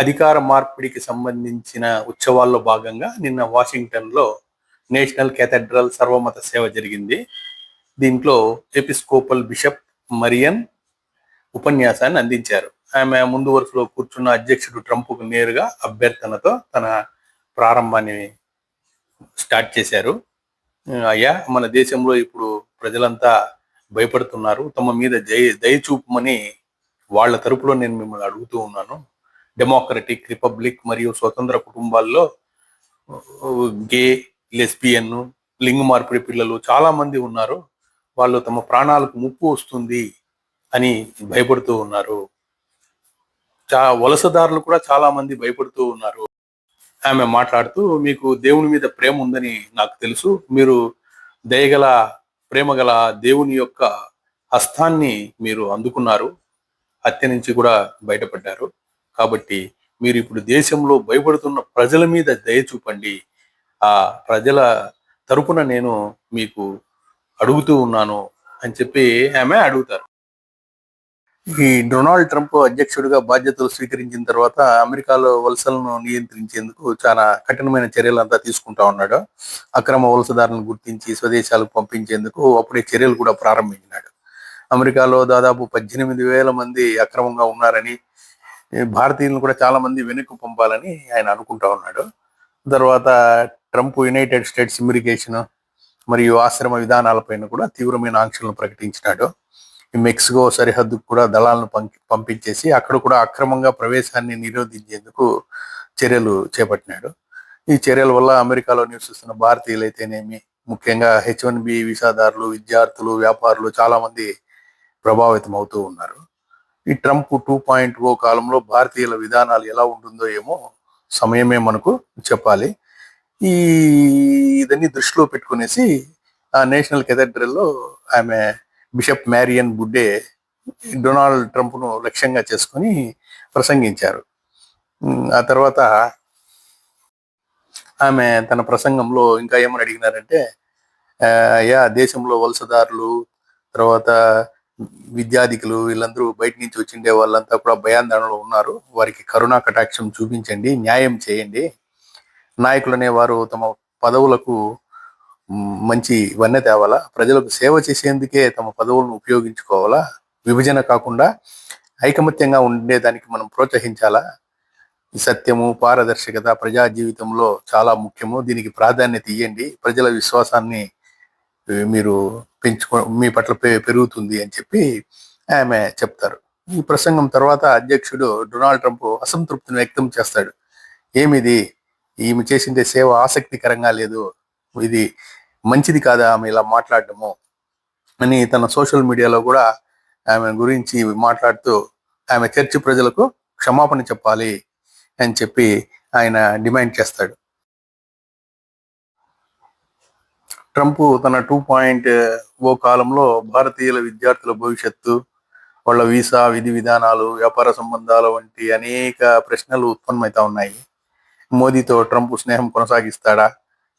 అధికార మార్పిడికి సంబంధించిన ఉత్సవాల్లో భాగంగా నిన్న వాషింగ్టన్లో నేషనల్ కేథడ్రల్ సర్వమత సేవ జరిగింది. దీంట్లో ఎపిస్కోపల్ బిషప్ మరియన్ ఉపన్యాసాన్ని అందించారు. ఆమె ముందు వరుసలో కూర్చున్న అధ్యక్షుడు ట్రంప్కు నేరుగా అభ్యర్థనతో తన ప్రారంభాన్ని స్టార్ట్ చేశారు. అయ్యా మన దేశంలో ఇప్పుడు ప్రజలంతా భయపడుతున్నారు. తమ మీద జయ దయ చూపమని వాళ్ళ తరపులో నేను మిమ్మల్ని అడుగుతూ ఉన్నాను. డెమోక్రటిక్ రిపబ్లిక్ మరియు స్వతంత్ర కుటుంబాల్లో గే లెస్బియన్ లింగ మార్పిడి పిల్లలు చాలా మంది ఉన్నారు. వాళ్ళు తమ ప్రాణాలకు ముప్పు వస్తుంది అని భయపడుతూ ఉన్నారు. చా వలసదారులు కూడా చాలా మంది భయపడుతూ ఉన్నారు. ఆమె మాట్లాడుతూ మీకు దేవుని మీద ప్రేమ ఉందని నాకు తెలుసు. మీరు దయగల ప్రేమగల దేవుని యొక్క హస్తాన్ని మీరు అందుకున్నారు. హత్య నుంచి కూడా బయటపడ్డారు. కాబట్టి మీరు ఇప్పుడు దేశంలో భయపడుతున్న ప్రజల మీద దయ చూపండి. ఆ ప్రజల తరపున నేను మీకు అడుగుతూ ఉన్నాను అని చెప్పి ఆమె అడుగుతారు. ఈ డొనాల్డ్ ట్రంప్ అధ్యక్షుడిగా బాధ్యతలు స్వీకరించిన తర్వాత అమెరికాలో వలసలను నియంత్రించేందుకు చాలా కఠినమైన చర్యలు అంతా తీసుకుంటా ఉన్నాడు. అక్రమ వలసదారులను గుర్తించి స్వదేశాలకు పంపించేందుకు అప్పుడే చర్యలు కూడా ప్రారంభించినాడు. అమెరికాలో దాదాపు పద్దెనిమిది వేల మంది అక్రమంగా ఉన్నారని భారతీయులను కూడా చాలా మంది వెనక్కి పంపాలని ఆయన అనుకుంటా ఉన్నాడు. తర్వాత ట్రంప్ యునైటెడ్ స్టేట్స్ ఇమ్మిగ్రేషన్ మరియు ఆశ్రమ విధానాలపైన కూడా తీవ్రమైన ఆంక్షలను ప్రకటించినాడు. ఈ మెక్సికో సరిహద్దుకు కూడా దళాలను పంపి- పంపించేసి అక్కడ కూడా అక్రమంగా ప్రవేశాన్ని నిరోధించేందుకు చర్యలు చేపట్టినాడు. ఈ చర్యల వల్ల అమెరికాలో నివసిస్తున్న భారతీయులైతేనేమి? ముఖ్యంగా హెచ్ వన్ బి వీసాదారులు విద్యార్థులు వ్యాపారులు చాలా మంది ప్రభావితం అవుతూ ఉన్నారు. ఈ ట్రంప్ టూ పాయింట్ ఓ కాలంలో భారతీయుల విధానాలు ఎలా ఉంటుందో ఏమో సమయమే మనకు చెప్పాలి. ఈ ఇదన్నీ దృష్టిలో పెట్టుకునేసి ఆ నేషనల్ కెథడ్రల్లో ఆమె బిషప్ మ్యారియన్ బుడ్డే డొనాల్డ్ ట్రంప్ను లక్ష్యంగా చేసుకొని ప్రసంగించారు. ఆ తర్వాత ఆమె తన ప్రసంగంలో ఇంకా ఏమని అడిగినారంటే యా దేశంలో వలసదారులు తర్వాత విద్యాధికులు వీళ్ళందరూ బయట నుంచి వచ్చిండే వాళ్ళంతా కూడా భయాందోళనలో ఉన్నారు. వారికి కరుణా కటాక్షం చూపించండి న్యాయం చేయండి. నాయకులు అనేవారు తమ పదవులకు మంచి వన్నె తేవాలా? ప్రజలకు సేవ చేసేందుకే తమ పదవులను ఉపయోగించుకోవాలా? విభజన కాకుండా ఐకమత్యంగా ఉండేదానికి మనం ప్రోత్సహించాలా? సత్యము పారదర్శకత ప్రజా జీవితంలో చాలా ముఖ్యము. దీనికి ప్రాధాన్యత ఇవ్వండి ప్రజల విశ్వాసాన్ని మీరు పెంచుకో మీ పట్ల పెరుగుతుంది అని చెప్పి ఆమె చెప్తారు. ఈ ప్రసంగం తర్వాత అధ్యక్షుడు డొనాల్డ్ ట్రంప్ అసంతృప్తిని వ్యక్తం చేస్తాడు. ఏమిది? ఈమె చేసిందే సేవ ఆసక్తికరంగా లేదు. ఇది మంచిది కాదా? ఆమె ఇలా మాట్లాడటము అని తన సోషల్ మీడియాలో కూడా ఆమె గురించి మాట్లాడుతూ ఆమె చర్చి ప్రజలకు క్షమాపణ చెప్పాలి అని చెప్పి ఆయన డిమాండ్ చేస్తాడు. ట్రంప్ తన టూ పాయింట్ ఓ కాలంలో భారతీయుల విద్యార్థుల భవిష్యత్తు వాళ్ళ వీసా విధి విధానాలు వ్యాపార సంబంధాల వంటి అనేక ప్రశ్నలు ఉత్పన్నమవుతా ఉన్నాయి. మోదీతో ట్రంప్ స్నేహం కొనసాగిస్తాడా?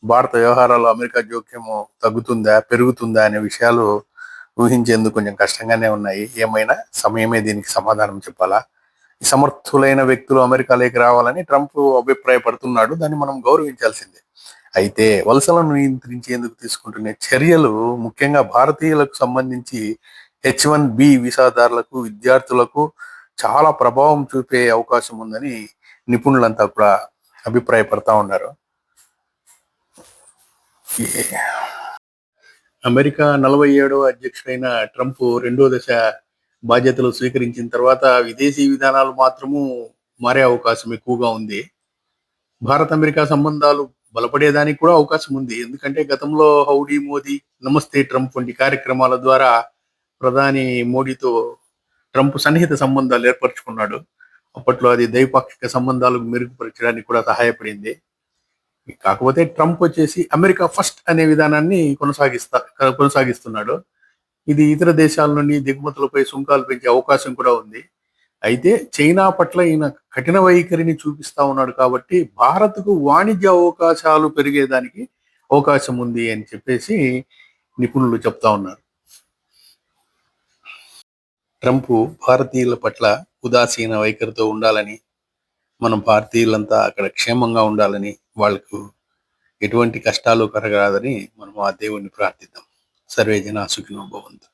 భారత వ్యవహారాల్లో అమెరికా జోక్యము తగ్గుతుందా పెరుగుతుందా అనే విషయాలు ఊహించేందుకు కొంచెం కష్టంగానే ఉన్నాయి. ఏమైనా? సమయమే దీనికి సమాధానం చెప్పాలా? సమర్థులైన వ్యక్తులు అమెరికాలోకి రావాలని ట్రంప్ అభిప్రాయపడుతున్నాడు. దాన్ని మనం గౌరవించాల్సిందే. అయితే వలసలను నియంత్రించేందుకు తీసుకుంటున్న చర్యలు ముఖ్యంగా భారతీయులకు సంబంధించి హెచ్ వన్ బి వీసాదారులకు విద్యార్థులకు చాలా ప్రభావం చూపే అవకాశం ఉందని నిపుణులంతా కూడా అభిప్రాయపడతా ఉన్నారు. అమెరికా నలభై ఏడవ అధ్యక్షుడైన ట్రంప్ రెండో దశ బాధ్యతలు స్వీకరించిన తర్వాత విదేశీ విధానాలు మాత్రము మారే అవకాశం ఎక్కువగా ఉంది. భారత్ అమెరికా సంబంధాలు బలపడేదానికి కూడా అవకాశం ఉంది. ఎందుకంటే గతంలో హౌడీ మోదీ నమస్తే ట్రంప్ వంటి కార్యక్రమాల ద్వారా ప్రధాని మోడీతో ట్రంప్ సన్నిహిత సంబంధాలు ఏర్పరచుకున్నాడు. అప్పట్లో అది ద్వైపాక్షిక సంబంధాలు మెరుగుపరచడానికి కూడా సహాయపడింది. కాకపోతే ట్రంప్ వచ్చేసి అమెరికా ఫస్ట్ అనే విధానాన్ని కొనసాగిస్తా కొనసాగిస్తున్నాడు. ఇది ఇతర దేశాల నుండి దిగుమతులపై సుంకాలు పెంచే అవకాశం కూడా ఉంది. అయితే చైనా పట్ల ఈయన కఠిన వైఖరిని చూపిస్తా ఉన్నాడు కాబట్టి భారత్కు వాణిజ్య అవకాశాలు పెరిగేదానికి అవకాశం ఉంది అని చెప్పేసి నిపుణులు చెప్తా ఉన్నారు. ట్రంప్ భారతీయుల పట్ల ఉదాసీన వైఖరితో ఉండాలని మనం భారతీయులంతా అక్కడ క్షేమంగా ఉండాలని వాళ్ళకు ఎటువంటి కష్టాలు కలగరాదని మనం ఆ దేవుణ్ణి ప్రార్థిద్దాం. సర్వేజన సుఖినో భవంతు.